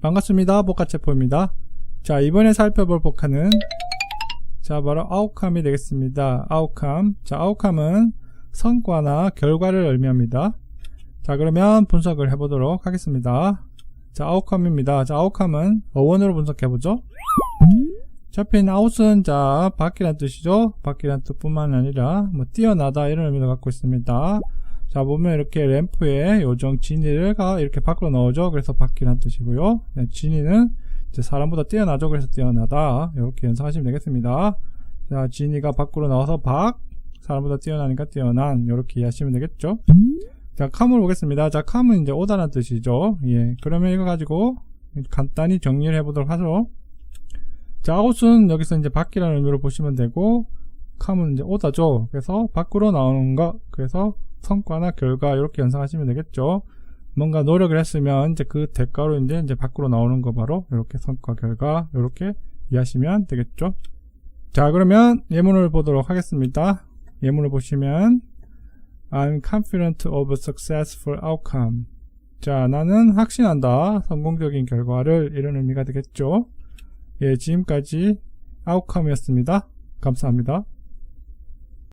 반갑습니다. 복합체포입니다. 자, 이번에 살펴볼 복합은 자, 바로 아웃컴이 되겠습니다. 아웃컴. 자, 아웃컴은 성과나 결과를 의미합니다. 자, 그러면 분석을 해보도록 하겠습니다. 자, 아웃컴입니다. 자, 아웃컴은 어원으로 분석해보죠. 있는 아웃은 자, 밖이란 뜻이죠. 밖이란 뜻뿐만 아니라 뭐 뛰어나다 이런 의미도 갖고 있습니다. 자, 보면 이렇게 램프에 요정 지니를 이렇게 밖으로 넣어줘. 그래서 밖이란 뜻이고요. 네, 지니는 이제 사람보다 뛰어나죠. 그래서 뛰어나다. 이렇게 연상하시면 되겠습니다. 자, 지니가 밖으로 나와서 밖, 사람보다 뛰어나니까 뛰어난. 이렇게 이해하시면 되겠죠. 자, 캄을 보겠습니다. 자, 캄은 이제 오다는 뜻이죠. 예. 그러면 이거 가지고 간단히 정리를 해 보도록 하죠. 자, 아웃은 여기서 이제 밖이라는 의미로 보시면 되고, 캄은 이제 오다죠. 그래서 밖으로 나오는 것. 그래서 성과나 결과 이렇게 연상하시면 되겠죠. 뭔가 노력을 했으면 이제 그 대가로 이제 이제 밖으로 나오는 거 바로 이렇게 성과 결과 이렇게 이해하시면 되겠죠. 자, 그러면 예문을 보도록 하겠습니다. 예문을 보시면 I'm confident of successful outcome. 자, 나는 확신한다. 성공적인 결과를 이런 의미가 되겠죠. 예, 지금까지 outcome이었습니다. 감사합니다.